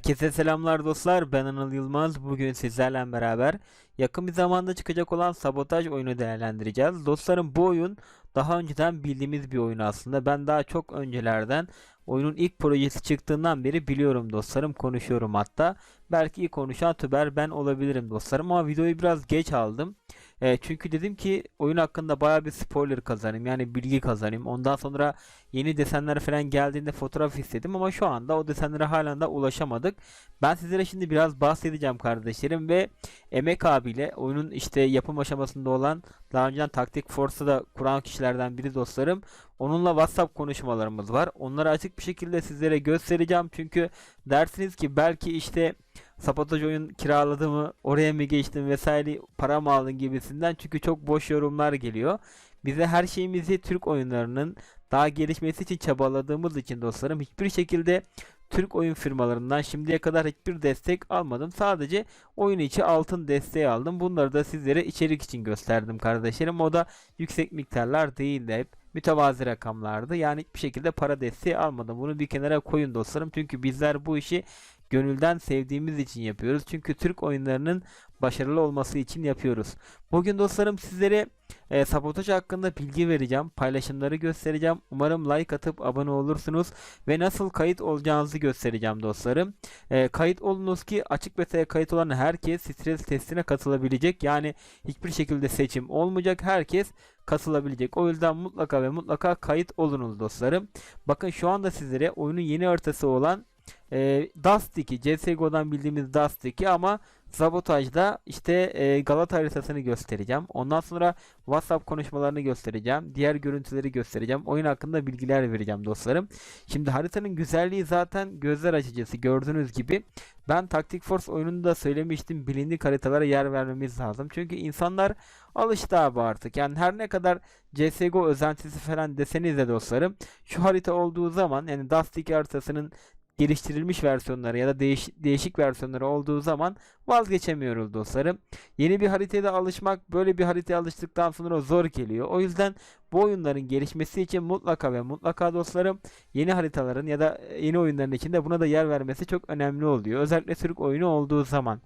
Herkese selamlar dostlar. Ben Anıl Yılmaz. Bugün sizlerle beraber yakın bir zamanda çıkacak olan sabotaj oyunu değerlendireceğiz. Dostlarım bu oyun daha önceden bildiğimiz bir oyun aslında. Ben daha çok öncelerden oyunun ilk projesi çıktığından beri biliyorum dostlarım. Konuşuyorum hatta. Belki ilk konuşan tüber ben olabilirim dostlarım ama videoyu biraz geç aldım. E, çünkü dedim ki oyun hakkında baya bir spoiler kazanayım yani bilgi kazanayım. Ondan sonra yeni desenler falan geldiğinde fotoğraf istedim ama şu anda o desenlere halen de ulaşamadık. Ben sizlere şimdi biraz bahsedeceğim kardeşlerim ve Emek abiyle oyunun işte yapım aşamasında olan daha önceden Taktik Force'ı da kuran kişilerden biri dostlarım. Onunla WhatsApp konuşmalarımız var. Onları açık bir şekilde sizlere göstereceğim. Çünkü dersiniz ki belki işte sabotaj oyun kiraladı mı, oraya mı geçtin vesaire para mı aldın gibisinden. Çünkü çok boş yorumlar geliyor. Bize her şeyimizi Türk oyunlarının daha gelişmesi için çabaladığımız için dostlarım hiçbir şekilde Türk oyun firmalarından şimdiye kadar hiçbir destek almadım. Sadece oyun içi altın desteği aldım. Bunları da sizlere içerik için gösterdim kardeşlerim. O da yüksek miktarlar değildi hep mütevazi rakamlardı. Yani hiçbir şekilde para desteği almadım. Bunu bir kenara koyun dostlarım. Çünkü bizler bu işi gönülden sevdiğimiz için yapıyoruz. Çünkü Türk oyunlarının başarılı olması için yapıyoruz. Bugün dostlarım sizlere e, sabotaj hakkında bilgi vereceğim. Paylaşımları göstereceğim. Umarım like atıp abone olursunuz. Ve nasıl kayıt olacağınızı göstereceğim dostlarım. E, kayıt olunuz ki açık beta'ya kayıt olan herkes stres testine katılabilecek. Yani hiçbir şekilde seçim olmayacak. Herkes katılabilecek. O yüzden mutlaka ve mutlaka kayıt olunuz dostlarım. Bakın şu anda sizlere oyunun yeni haritası olan e, Dust 2, CSGO'dan bildiğimiz Dust 2 ama Sabotaj'da işte e, Galata haritasını göstereceğim. Ondan sonra WhatsApp konuşmalarını göstereceğim. Diğer görüntüleri göstereceğim. Oyun hakkında bilgiler vereceğim dostlarım. Şimdi haritanın güzelliği zaten gözler açıcısı. Gördüğünüz gibi ben Tactic Force oyununda da söylemiştim. Bilindik haritalara yer vermemiz lazım. Çünkü insanlar alıştı abi artık. Yani her ne kadar CSGO özentisi falan deseniz de dostlarım şu harita olduğu zaman yani Dust 2 haritasının geliştirilmiş versiyonları ya da değiş değişik versiyonları olduğu zaman vazgeçemiyoruz dostlarım. Yeni bir haritaya alışmak böyle bir haritaya alıştıktan sonra zor geliyor. O yüzden bu oyunların gelişmesi için mutlaka ve mutlaka dostlarım yeni haritaların ya da yeni oyunların içinde buna da yer vermesi çok önemli oluyor. Özellikle Türk oyunu olduğu zaman.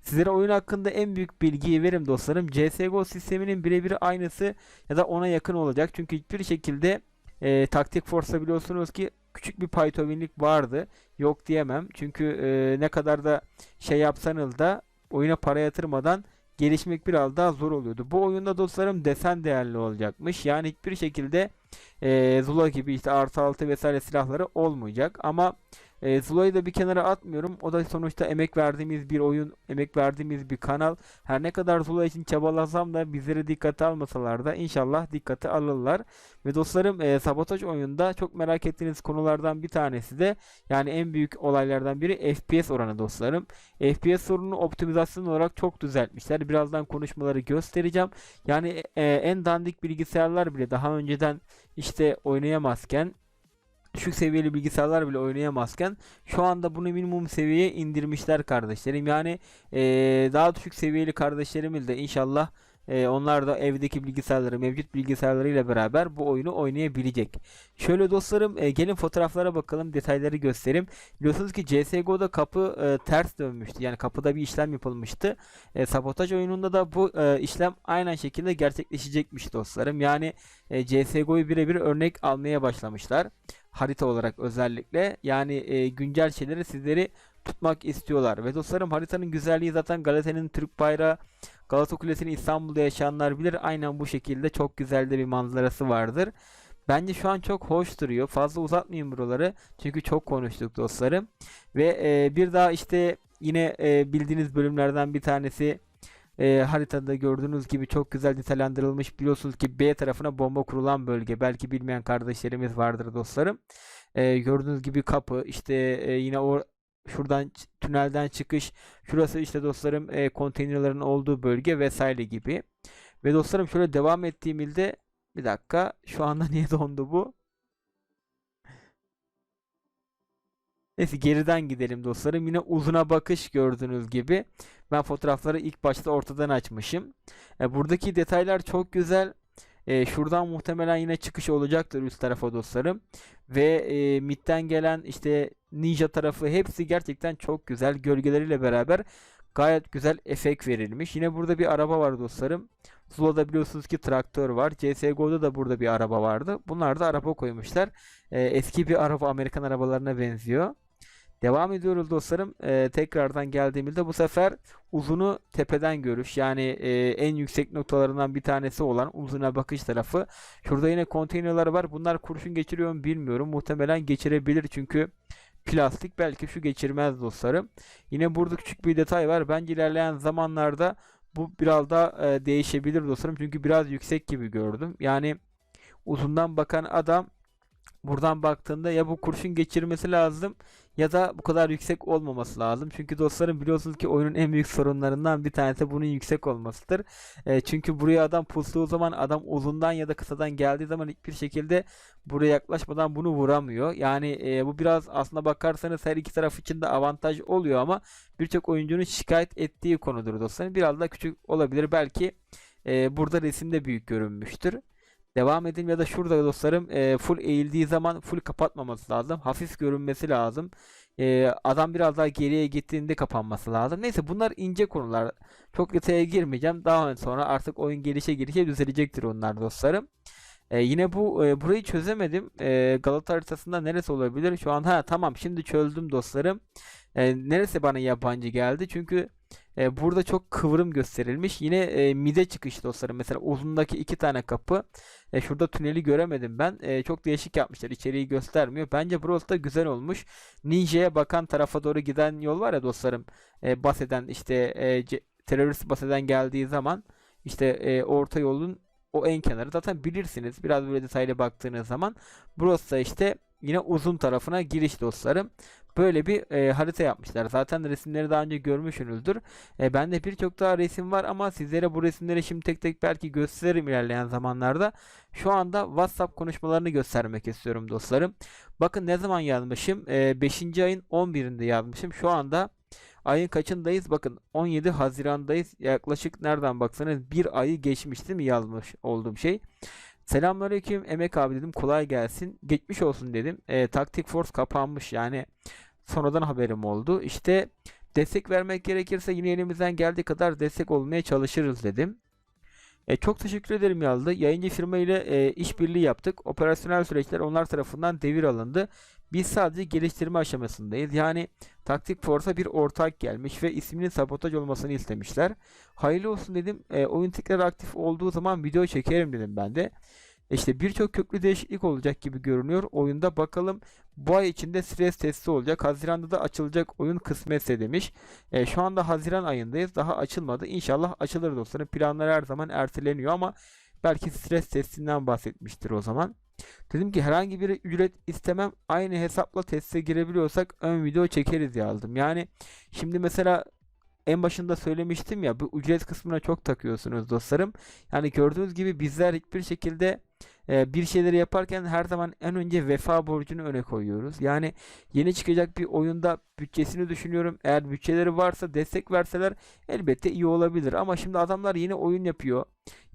Sizlere oyun hakkında en büyük bilgiyi verim dostlarım. CSGO sisteminin birebir aynısı ya da ona yakın olacak. Çünkü hiçbir şekilde e, Taktik Force'da biliyorsunuz ki küçük bir paytovinlik vardı. Yok diyemem. Çünkü e, ne kadar da şey yapsanız da oyuna para yatırmadan gelişmek biraz daha zor oluyordu. Bu oyunda dostlarım desen değerli olacakmış. Yani hiçbir şekilde e, Zula gibi işte artı altı vesaire silahları olmayacak. Ama e, Zula'yı da bir kenara atmıyorum. O da sonuçta emek verdiğimiz bir oyun, emek verdiğimiz bir kanal. Her ne kadar Zula için çabalasam da bizleri dikkate almasalar da inşallah dikkate alırlar. Ve dostlarım e, sabotaj oyunda çok merak ettiğiniz konulardan bir tanesi de yani en büyük olaylardan biri FPS oranı dostlarım. FPS sorununu optimizasyon olarak çok düzeltmişler. Birazdan konuşmaları göstereceğim. Yani e, en dandik bilgisayarlar bile daha önceden işte oynayamazken düşük seviyeli bilgisayarlar bile oynayamazken şu anda bunu minimum seviyeye indirmişler kardeşlerim. Yani ee, daha düşük seviyeli kardeşlerimiz de inşallah e, onlar da evdeki bilgisayarları, mevcut bilgisayarlarıyla beraber bu oyunu oynayabilecek. Şöyle dostlarım e, gelin fotoğraflara bakalım, detayları göstereyim. Biliyorsunuz ki CSGO'da kapı e, ters dönmüştü. Yani kapıda bir işlem yapılmıştı. E, sabotaj oyununda da bu e, işlem aynen şekilde gerçekleşecekmiş dostlarım. Yani e, CSGO'yu birebir örnek almaya başlamışlar. Harita olarak özellikle. Yani e, güncel şeyleri sizleri tutmak istiyorlar. Ve dostlarım haritanın güzelliği zaten Galata'nın Türk bayrağı Galata Kulesi'ni İstanbul'da yaşayanlar bilir. Aynen bu şekilde çok güzel de bir manzarası vardır. Bence şu an çok hoş duruyor. Fazla uzatmayayım buraları. Çünkü çok konuştuk dostlarım. Ve e, bir daha işte yine e, bildiğiniz bölümlerden bir tanesi e, haritada gördüğünüz gibi çok güzel detaylandırılmış. Biliyorsunuz ki B tarafına bomba kurulan bölge. Belki bilmeyen kardeşlerimiz vardır dostlarım. E, gördüğünüz gibi kapı işte e, yine o şuradan tünelden çıkış şurası işte dostlarım e, konteynerların olduğu bölge vesaire gibi. Ve dostlarım şöyle devam ettiğimizde bir dakika şu anda niye dondu bu? Neyse geriden gidelim dostlarım. Yine uzuna bakış gördüğünüz gibi. Ben fotoğrafları ilk başta ortadan açmışım. E, buradaki detaylar çok güzel. E, şuradan muhtemelen yine çıkış olacaktır üst tarafa dostlarım. Ve e, midden gelen işte ninja tarafı hepsi gerçekten çok güzel. Gölgeleriyle beraber gayet güzel efekt verilmiş. Yine burada bir araba var dostlarım. Zula'da biliyorsunuz ki traktör var. CSGO'da da burada bir araba vardı. Bunlar da araba koymuşlar. E, eski bir araba Amerikan arabalarına benziyor. Devam ediyoruz dostlarım. E, tekrardan geldiğimizde bu sefer uzunu tepeden görüş. Yani e, en yüksek noktalarından bir tanesi olan uzuna bakış tarafı. Şurada yine konteynerler var. Bunlar kurşun geçiriyor mu bilmiyorum. Muhtemelen geçirebilir çünkü plastik belki şu geçirmez dostlarım. Yine burada küçük bir detay var. Bence ilerleyen zamanlarda bu biraz daha e, değişebilir dostlarım. Çünkü biraz yüksek gibi gördüm. Yani uzundan bakan adam buradan baktığında ya bu kurşun geçirmesi lazım ya da bu kadar yüksek olmaması lazım. Çünkü dostlarım biliyorsunuz ki oyunun en büyük sorunlarından bir tanesi bunun yüksek olmasıdır. E, çünkü buraya adam pustuğu zaman adam uzundan ya da kısadan geldiği zaman hiçbir şekilde buraya yaklaşmadan bunu vuramıyor. Yani e, bu biraz aslında bakarsanız her iki taraf için de avantaj oluyor ama birçok oyuncunun şikayet ettiği konudur dostlarım. Biraz da küçük olabilir. Belki e, burada resimde büyük görünmüştür. Devam edeyim ya da şurada dostlarım e, full eğildiği zaman full kapatmaması lazım. Hafif görünmesi lazım. E, adam biraz daha geriye gittiğinde kapanması lazım. Neyse bunlar ince konular. Çok detaya girmeyeceğim. Daha sonra artık oyun gelişe gelişe düzelecektir onlar dostlarım. E, yine bu e, burayı çözemedim. E, Galata haritasında neresi olabilir? Şu an ha tamam şimdi çözdüm dostlarım. E, neresi bana yabancı geldi? Çünkü e, burada çok kıvrım gösterilmiş. Yine e, mide çıkış dostlarım. Mesela uzundaki iki tane kapı. E, şurada tüneli göremedim ben. E, çok değişik yapmışlar. İçeriği göstermiyor. Bence burası da güzel olmuş. Ninja'ya bakan tarafa doğru giden yol var ya dostlarım. E, Base'den işte e, terörist Base'den geldiği zaman işte e, orta yolun o en kenarı. Zaten bilirsiniz. Biraz böyle detaylı baktığınız zaman. Burası da işte yine uzun tarafına giriş dostlarım. Böyle bir e, harita yapmışlar. Zaten resimleri daha önce görmüşsünüzdür. E, bende birçok daha resim var ama sizlere bu resimleri şimdi tek tek belki gösteririm ilerleyen zamanlarda. Şu anda WhatsApp konuşmalarını göstermek istiyorum dostlarım. Bakın ne zaman yazmışım? 5. ayın 11'inde yazmışım. Şu anda ayın kaçındayız? Bakın 17 Haziran'dayız. Yaklaşık nereden baksanız bir ayı geçmiş değil mi yazmış olduğum şey. Selamünaleyküm Emek abi dedim kolay gelsin. Geçmiş olsun dedim. E, Taktik Force kapanmış yani sonradan haberim oldu. İşte destek vermek gerekirse yine elimizden geldiği kadar destek olmaya çalışırız dedim. E, çok teşekkür ederim yazdı. Yayıncı firma ile e, işbirliği yaptık. Operasyonel süreçler onlar tarafından devir alındı. Biz sadece geliştirme aşamasındayız. Yani Taktik Force'a bir ortak gelmiş ve isminin sabotaj olmasını istemişler. Hayırlı olsun dedim. E, oyun tekrar aktif olduğu zaman video çekerim dedim ben de. İşte birçok köklü değişiklik olacak gibi görünüyor oyunda. Bakalım bu ay içinde stres testi olacak. Haziran'da da açılacak oyun kısmetse demiş. E, şu anda Haziran ayındayız. Daha açılmadı. İnşallah açılır dostlarım. Planlar her zaman erteleniyor ama belki stres testinden bahsetmiştir o zaman. Dedim ki herhangi bir ücret istemem. Aynı hesapla teste girebiliyorsak ön video çekeriz yazdım. Yani şimdi mesela en başında söylemiştim ya bu ücret kısmına çok takıyorsunuz dostlarım. Yani gördüğünüz gibi bizler hiçbir şekilde e, bir şeyleri yaparken her zaman en önce vefa borcunu öne koyuyoruz. Yani yeni çıkacak bir oyunda bütçesini düşünüyorum. Eğer bütçeleri varsa destek verseler elbette iyi olabilir. Ama şimdi adamlar yeni oyun yapıyor.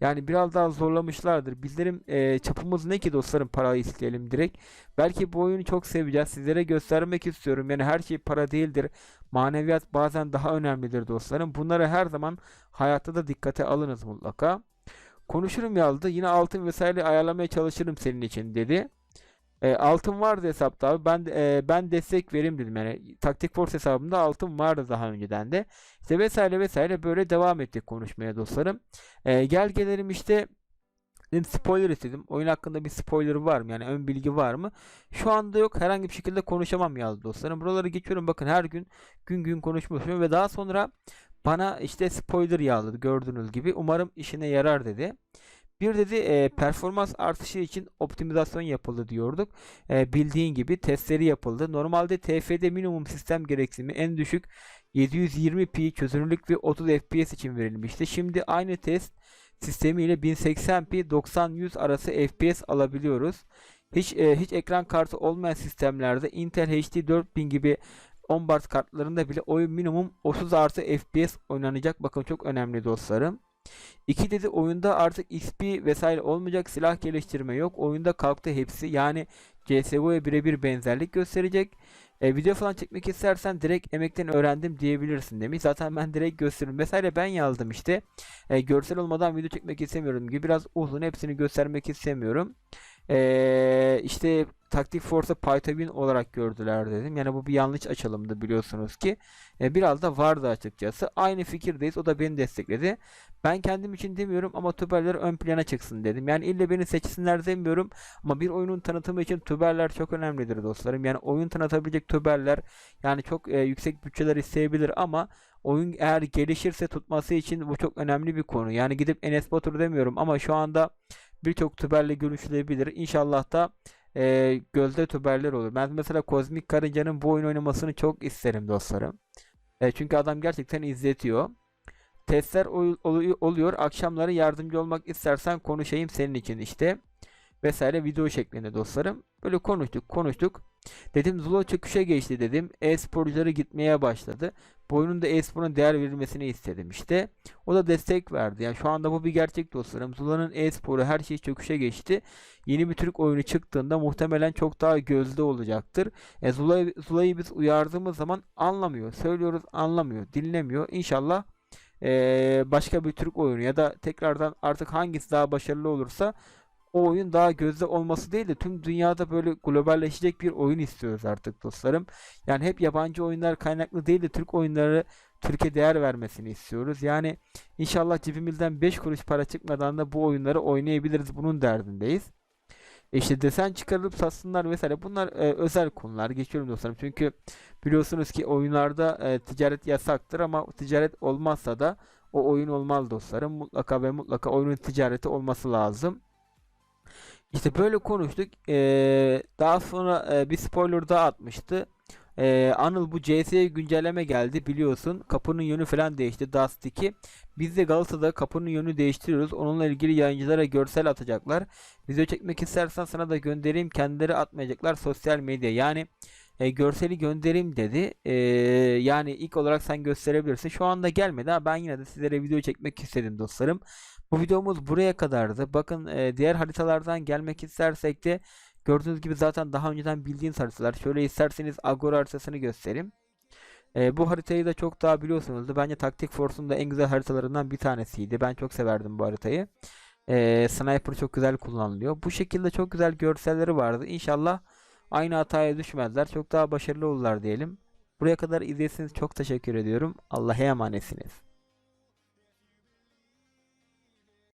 Yani biraz daha zorlamışlardır. Bizlerin e, çapımız ne ki dostlarım para isteyelim direkt. Belki bu oyunu çok seveceğiz. Sizlere göstermek istiyorum. Yani her şey para değildir. Maneviyat bazen daha önemlidir dostlarım. Bunları her zaman hayatta da dikkate alınız mutlaka. Konuşurum yazdı. Yine altın vesaire ayarlamaya çalışırım senin için dedi. E, altın vardı hesapta abi. Ben e, ben destek vereyim dedim. Yani Taktik Force hesabımda altın vardı daha önceden de. İşte vesaire vesaire böyle devam ettik konuşmaya dostlarım. E, gel gelelim işte Dedim spoiler istedim. Oyun hakkında bir spoiler var mı? Yani ön bilgi var mı? Şu anda yok. Herhangi bir şekilde konuşamam yazdı dostlarım. Buraları geçiyorum. Bakın her gün gün gün konuşmuyorum ve daha sonra bana işte spoiler yağladı gördüğünüz gibi. Umarım işine yarar dedi. Bir dedi e, performans artışı için optimizasyon yapıldı diyorduk. E, bildiğin gibi testleri yapıldı. Normalde TF'de minimum sistem gereksinimi en düşük 720p çözünürlük ve 30 fps için verilmişti. Şimdi aynı test sistemiyle 1080p 90-100 arası fps alabiliyoruz. Hiç e, hiç ekran kartı olmayan sistemlerde Intel HD 4000 gibi onboard kartlarında bile oyun minimum 30 artı FPS oynanacak. Bakın çok önemli dostlarım. İki dedi oyunda artık XP vesaire olmayacak silah geliştirme yok. Oyunda kalktı hepsi. Yani CSGO'ya birebir benzerlik gösterecek. E, video falan çekmek istersen direkt emekten öğrendim diyebilirsin demiş. Zaten ben direkt gösteririm. Vesaire ben yazdım işte. E, görsel olmadan video çekmek istemiyorum gibi. Biraz uzun hepsini göstermek istemiyorum. E, işte Taktik Force'a Python olarak gördüler dedim. Yani bu bir yanlış açılımdı biliyorsunuz ki. E, biraz da vardı açıkçası. Aynı fikirdeyiz. O da beni destekledi. Ben kendim için demiyorum ama tüberler ön plana çıksın dedim. Yani ille beni seçsinler demiyorum ama bir oyunun tanıtımı için tüberler çok önemlidir dostlarım. Yani oyun tanıtabilecek tüberler yani çok e, yüksek bütçeler isteyebilir ama oyun eğer gelişirse tutması için bu çok önemli bir konu. Yani gidip Enes Batur demiyorum ama şu anda birçok tüberle görüşülebilir. İnşallah da e, gözde tüberler olur. Ben mesela Kozmik Karınca'nın bu oyun oynamasını çok isterim dostlarım. E, çünkü adam gerçekten izletiyor. Testler ol- oluyor, oluyor. Akşamları yardımcı olmak istersen konuşayım senin için işte. Vesaire video şeklinde dostlarım. Böyle konuştuk konuştuk. Dedim Zula çöküşe geçti dedim. E-sporcuları gitmeye başladı. Bu da e-sporun değer verilmesini istedim işte. O da destek verdi. Yani şu anda bu bir gerçek dostlarım. Zula'nın e-sporu her şey çöküşe geçti. Yeni bir Türk oyunu çıktığında muhtemelen çok daha gözde olacaktır. E, Zula'yı, Zula'yı biz uyardığımız zaman anlamıyor. Söylüyoruz anlamıyor. Dinlemiyor. İnşallah eee, başka bir Türk oyunu ya da tekrardan artık hangisi daha başarılı olursa o oyun daha gözde olması değil de tüm dünyada böyle globalleşecek bir oyun istiyoruz artık dostlarım. Yani hep yabancı oyunlar kaynaklı değil de Türk oyunları Türkiye değer vermesini istiyoruz. Yani inşallah cebimizden 5 kuruş para çıkmadan da bu oyunları oynayabiliriz. Bunun derdindeyiz. E İşte desen çıkarılıp satsınlar vesaire. Bunlar e, özel konular. Geçiyorum dostlarım. Çünkü biliyorsunuz ki oyunlarda e, ticaret yasaktır ama ticaret olmazsa da o oyun olmaz dostlarım. Mutlaka ve mutlaka oyunun ticareti olması lazım. İşte böyle konuştuk. Ee, daha sonra e, bir spoiler daha atmıştı. Ee, Anıl bu CS'ye güncelleme geldi biliyorsun. Kapının yönü falan değişti Dust 2. Biz de Galatasaray'da kapının yönü değiştiriyoruz. Onunla ilgili yayıncılara görsel atacaklar. Video çekmek istersen sana da göndereyim. Kendileri atmayacaklar sosyal medya. Yani e, görseli göndereyim dedi. E, yani ilk olarak sen gösterebilirsin. Şu anda gelmedi ama ben yine de sizlere video çekmek istedim dostlarım. Bu videomuz buraya kadardı. Bakın e, diğer haritalardan gelmek istersek de gördüğünüz gibi zaten daha önceden bildiğiniz haritalar. Şöyle isterseniz Agora haritasını göstereyim. E, bu haritayı da çok daha biliyorsunuzdur. Bence Taktik Force'un da en güzel haritalarından bir tanesiydi. Ben çok severdim bu haritayı. E, sniper çok güzel kullanılıyor. Bu şekilde çok güzel görselleri vardı. İnşallah aynı hataya düşmezler. Çok daha başarılı olurlar diyelim. Buraya kadar izlediyseniz çok teşekkür ediyorum. Allah'a emanetsiniz.